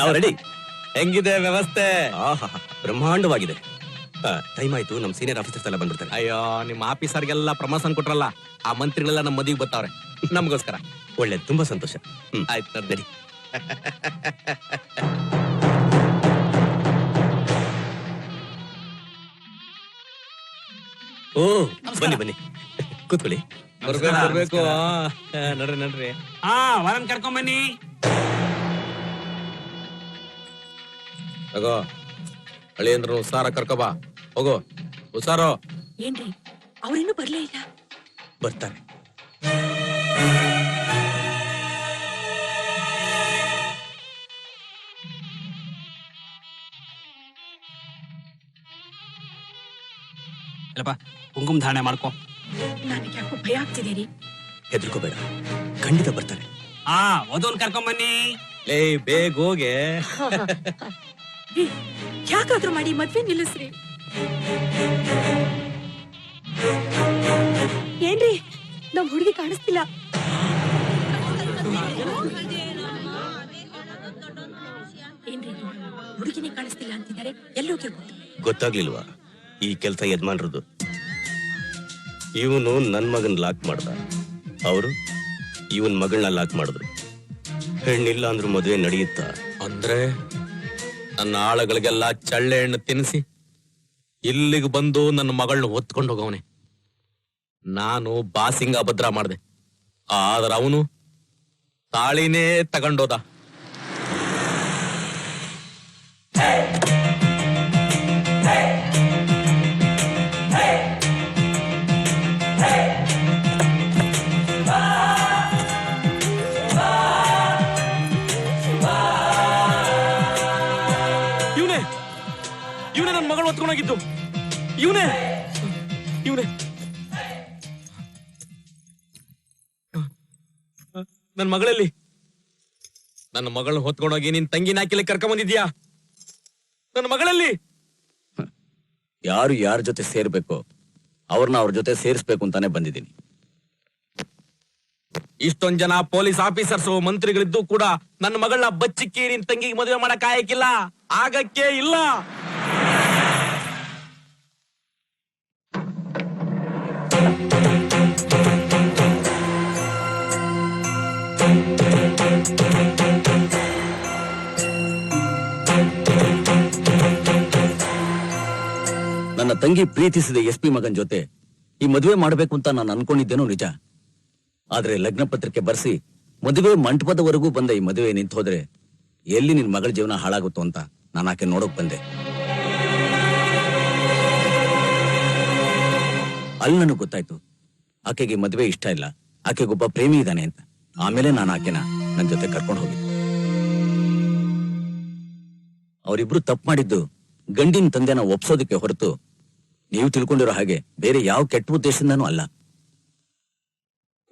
ನಾವು ರೆಡಿ ಹೆಂಗಿದೆ ವ್ಯವಸ್ಥೆ? ಆಹಾ ಬ್ರಹ್ಮಾಂಡವಾಗಿದೆ. ಟೈಮ್ ಆಯ್ತು ನಮ್ ಸೀನಿಯರ್ ಆಫೀಸರ್ಸ್ ಎಲ್ಲ ಬಂದ್ಬಿಡ್ತಾರೆ. ಅಯ್ಯೋ ನಿಮ್ಮ ಆಫೀಸರ್ಗೆಲ್ಲ ಪ್ರಮೋಷನ್ ಕೊಟ್ರಲ್ಲ ಆ ಮಂತ್ರಿಗಳೆಲ್ಲ ನಮ್ಮ ಮದುವೆಗೆ ಬರ್ತಾವ್ರೆ. ನಮಗೋಸ್ಕರ. ಒಳ್ಳೆ ತುಂಬಾ ಸಂತೋಷ. ಆಯ್ತು ನಡಿ. ಓ ಬನ್ನಿ ಬನ್ನಿ. ಕೂತ್ಕೊಳ್ಳಿ. ಬರ್ಬೇಕು ನಡ್ರಿ ನಡ್ರಿ. ಹಾ ವರನ್ ಕರ್ಕೊಂಡ್ ಬನ್ನಿ. ತಗೋ ಅಳಿಯಂದ್ರು ಉಸಾರ ಕರ್ಕಬಾ ಹೋಗು. ಉಸಾರೋ ಏನ್ರಿ? ಅವ್ರಿನ್ನೂ ಬರ್ಲೇ ಇಲ್ಲ? ಬರ್ತಾರೆ. ಇಲ್ಲಪ್ಪ ಕುಂಕುಮ ಧಾರಣೆ ಮಾಡ್ಕೊ. ನನಗೆ ಯಾಕೋ ಭಯ ಆಗ್ತಿದೆ ರೀ ಹೆದರ್ಕೋಬೇಡ. ಖಂಡಿತ ಬರ್ತಾರೆ. ಆ ವಧುನ್ ಕರ್ಕೊಂಬನ್ನಿ. ಲೇ ಬೇಗ ಹೋಗೆ. ಯಾಕಾದ್ರೂ ಮಾಡಿ ಮದ್ವೆ ನಿಲ್ಲಿಸ್ರಿ. ಏನ್ರಿ ನಮ್ ಹುಡುಗಿ ಕಾಣಿಸ್ತಿಲ್ಲ. ಏನ್ರಿ ಹುಡುಗಿನೇ ಕಾಣಿಸ್ತಿಲ್ಲ ಅಂತಿದ್ದಾರೆ ಎಲ್ಲೋಗಿರ್ಬೋದು ಗೊತ್ತಾಗ್ಲಿಲ್ವಾ? ಈ ಕೆಲಸ ಯಜಮಾನ್ರದ್ದು. ಇವನು ನನ್ ಮಗನ್ ಲಾಕ್ ಮಾಡ್ದ. ಅವರು ಇವನ್ ಮಗಳನ್ನ ಲಾಕ್ ಮಾಡಿದ್ರು. ಹೆಣ್ಣಿಲ್ಲ ಅಂದ್ರೂ ಮದುವೆ ನಡೆಯುತ್ತಾ? ಅಂದ್ರೆ ನನ್ನ ಆಳುಗಳಿಗೆಲ್ಲ ಚಳ್ಳೆ ಹಣ್ಣು ತಿನ್ನಿಸಿ, ಇಲ್ಲಿಗೆ ಬಂದು ನನ್ನ ಮಗಳನ್ನ ಹೊತ್ಕೊಂಡು ಹೋಗವನೆ. ನಾನು ಬಾಸಿಂಗ ಭದ್ರ ಮಾಡಿದೆ. ಆದ್ರೆ ಅವನು ತಾಳಿನೇ ತಗೊಂಡೋದ. ಹೊತ್ಕೊಂಡೋಗಿದ್ದು ಇವನೇ. ಇವನೇ. ನನ್ನ ಮಗಳಲ್ಲಿ. ನನ್ನ ಮಗಳನ್ನ ಹೊತ್ಕೊಂಡೋಗಿ ನಿನ್ ತಂಗಿನ ನಾಕಿಲೆ ಕರ್ಕೊಂಡ್ ಬಂದಿದ್ಯಾ ನನ್ನ ಮಗಳಲ್ಲಿ. ಯಾರು ಯಾರ ಜೊತೆ ಸೇರ್ಬೇಕು ಅವ್ರನ್ನ ಅವ್ರ ಜೊತೆ ಸೇರಿಸ್ಬೇಕು ಅಂತಾನೆ ಬಂದಿದ್ದೀನಿ. ಇಷ್ಟೊಂದ್ ಜನ ಪೊಲೀಸ್ ಆಫೀಸರ್ಸ್ ಮಂತ್ರಿಗಳಿದ್ದು ಕೂಡ ನನ್ನ ಮಗಳನ್ನ ಬಚ್ಚಿಕ್ಕಿ ನಿನ್ ತಂಗಿಗೆ ಮದುವೆ ಮಾಡಕ್ ಆಗಕ್ಕಿಲ್ಲ ಆಗಕ್ಕೆ ಇಲ್ಲ. ನನ್ನ ತಂಗಿ ಪ್ರೀತಿಸಿದ ಎಸ್ ಪಿ ಮಗನ್ ಜೊತೆ ಈ ಮದುವೆ ಮಾಡಬೇಕು ಅಂತ ನಾನು ಅನ್ಕೊಂಡಿದ್ದೇನೋ ನಿಜ. ಆದ್ರೆ ಲಗ್ನ ಪತ್ರಿಕೆ ಬರ್ಸಿ ಮದುವೆ ಮಂಟಪದವರೆಗೂ ಬಂದ ಈ ಮದುವೆ ನಿಂತು ಹೋದ್ರೆ ಎಲ್ಲಿ ನಿನ್ ಮಗಳ ಜೀವನ ಹಾಳಾಗುತ್ತೋ ಅಂತ ನಾನು ಆಕೆ ನೋಡೋಕ್ ಬಂದೆ. ಅಲ್ಲಿ ನನಗೆ ಗೊತ್ತಾಯ್ತು. ಆಕೆಗೆ ಮದುವೆ ಇಷ್ಟ ಇಲ್ಲ. ಆಕೆಗೊಬ್ಬ ಪ್ರೇಮಿ ಇದ್ದಾನೆ ಅಂತ. ಆಮೇಲೆ ನಾನು ಆಕೆನ ನನ್ನ ಜೊತೆ ಕರ್ಕೊಂಡು ಹೋಗಿದ್ದೆ. ಅವರಿಬ್ರು ತಪ್ಪು ಮಾಡಿದ್ದು ಗಂಡಿನ ತಂದೆನ ಒಪ್ಸೋದಕ್ಕೆ ಹೊರತು ನೀವು ತಿಳ್ಕೊಂಡಿರೋ ಹಾಗೆ ಬೇರೆ ಯಾವ ಕೆಟ್ಟ ಉದ್ದೇಶದಿಂದನೂ ಅಲ್ಲ.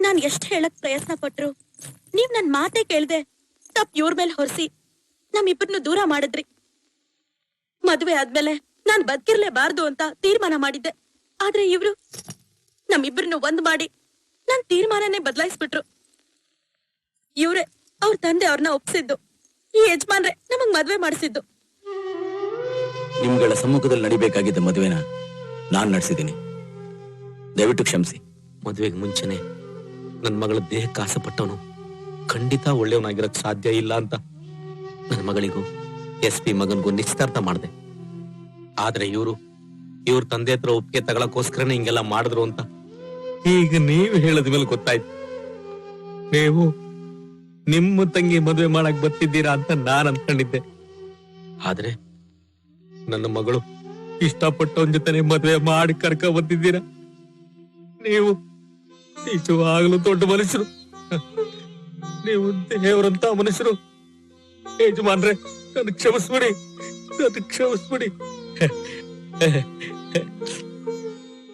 ನಾನು ಎಷ್ಟು ಹೇಳಕ್ ಪ್ರಯತ್ನ ಪಟ್ರು? ನೀವ್ ನನ್ ಮಾತೇ ಕೇಳ್ದೆ ತಪ್ ಇವ್ರ ಮೇಲೆ ಹೊರಿಸಿ ನಮ್ಮಿಬ್ಬರನ್ನು ದೂರ ಮಾಡಿದ್ರಿ. ಮದ್ವೆ ಆದ್ಮೇಲೆ ನಾನ್ ಬದುಕಿರ್ಲೇಬಾರ್ದು ಅಂತ ತೀರ್ಮಾನ ಮಾಡಿದ್ದೆ. ಆದ್ರೆ ಇವ್ರು ನಮ್ಮಿಬ್ಬರನ್ನು ಒಂದ್ ಮಾಡಿ ನನ್ ತೀರ್ಮಾನನೇ ಬದಲಾಯಿಸ್ಬಿಟ್ರು. ಇವ್ರೆ ಅವ್ರ ತಂದೆ ಅವ್ರನ್ನ ಒಪ್ಸಿದ್ದು. ಈ ಯಜಮಾನ್ರೆ ನಮಗ್ ಮದ್ವೆ ಮಾಡಿಸಿದ್ದು. ನಿಮ್ಗಳ ಸಮ್ಮುಖದಲ್ಲಿ ನಡಿಬೇಕಾಗಿದ್ದ ಮದುವೆನ ನಾನ್ ನಡೆಸಿದ್ದೀನಿ. ದಯವಿಟ್ಟು ಕ್ಷಮಿಸಿ. ಮದುವೆಗೆ ಮುಂಚೆನೆ ನನ್ನ ಮಗಳ ದೇಹಕ್ಕೆ ಆಸಪಟ್ಟವನು ಖಂಡಿತ ಒಳ್ಳೆಯವನಾಗಿರಕ್ ಸಾಧ್ಯ ಇಲ್ಲ ಅಂತ. ನನ್ನ ಮಗಳಿಗೂ ಎಸ್ ಪಿ ಮಗನ್ಗೂ ನಿಶ್ಚಿತಾರ್ಥ ಮಾಡಿದೆ. ಆದ್ರೆ ಇವರು ಇವ್ರ ತಂದೆ ಹತ್ರ ಒಪ್ಪಿಗೆ ತಗೊಳಕೋಸ್ಕರನೇ ಹಿಂಗೆಲ್ಲ ಮಾಡಿದ್ರು ಅಂತ. ಈಗ ನೀವು ಹೇಳಿದ ಮೇಲೆ ಗೊತ್ತಾಯ್ತು. ನೀವು ನಿಮ್ಮ ತಂಗಿ ಮದುವೆ ಮಾಡಕ್ ಬರ್ತಿದ್ದೀರಾ ಅಂತ ನಾನ್ ಅನ್ಕೊಂಡಿದ್ದೆ. ಆದ್ರೆ ನನ್ನ ಮಗಳು ಇಷ್ಟಪಟ್ಟವನ್ ಜೊತೆ ಮದುವೆ ಮಾಡಿ ಕರ್ಕ ಬಂದಿದ್ದೀರಾ? ನೀವು ನಿಜವಾಗ್ಲೂ ದೊಡ್ಡ ಮನುಷ್ಯರು. ನೀವು ದೇವರಂತ ಮನುಷ್ಯರು. ಯಜಮಾನ್ರೆ ನನ್ನ ಕ್ಷಮಿಸ್ಬಿಡಿ ನನ್ನ ಕ್ಷಮಿಸ್ಬಿಡಿ.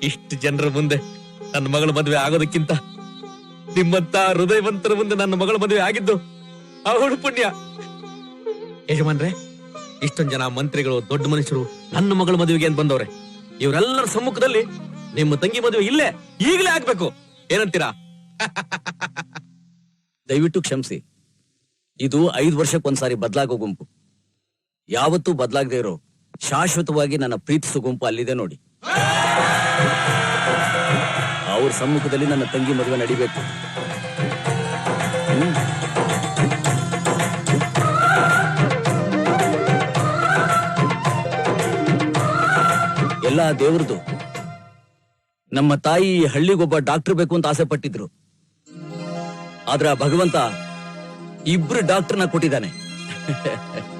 ಇಷ್ಟು ಜನರ ಮುಂದೆ ನನ್ನ ಮಗಳ ಮದುವೆ ಆಗೋದಕ್ಕಿಂತ ನಿಮ್ಮಂತ ಹೃದಯವಂತರ ಮುಂದೆ ನನ್ನ ಮಗಳ ಮದುವೆ ಆಗಿದ್ದು ಅವಳು ಪುಣ್ಯ. ಯಜಮಾನ್ರೆ, ಇಷ್ಟೊಂದ್ ಜನ ಮಂತ್ರಿಗಳು, ದೊಡ್ಡ ಮನುಷ್ಯರು ನನ್ನ ಮಗಳ ಮದುವೆಗೆ ಅಂತ ಬಂದವ್ರೆ. ಇವರೆಲ್ಲರ ಸಮ್ಮುಖದಲ್ಲಿ ನಿಮ್ಮ ತಂಗಿ ಮದುವೆ ಇಲ್ಲೇ ಈಗಲೇ ಆಗ್ಬೇಕು. ಏನಂತೀರಾ? ದಯವಿಟ್ಟು ಕ್ಷಮಿಸಿ. ಇದು ಐದು ವರ್ಷಕ್ಕೊಂದ್ಸಾರಿ ಬದಲಾಗೋ ಗುಂಪು. ಯಾವತ್ತೂ ಬದಲಾಗದೆ ಇರೋ ಶಾಶ್ವತವಾಗಿ ನನ್ನ ಪ್ರೀತಿಸೋ ಗುಂಪು ಅಲ್ಲಿದೆ ನೋಡಿ. ಅವ್ರ ಸಮ್ಮುಖದಲ್ಲಿ ನನ್ನ ತಂಗಿ ಮದುವೆ ನಡಿಬೇಕು. ಎಲ್ಲ ದೇವ್ರದು. ನಮ್ಮ ತಾಯಿ ಹಳ್ಳಿಗೊಬ್ಬ ಡಾಕ್ಟರ್ ಬೇಕು ಅಂತ ಆಸೆ ಪಟ್ಟಿದ್ರು. ಆದ್ರೆ ಭಗವಂತ ಇಬ್ರು ಡಾಕ್ಟರ್ನ ಕೊಟ್ಟಿದ್ದಾನೆ.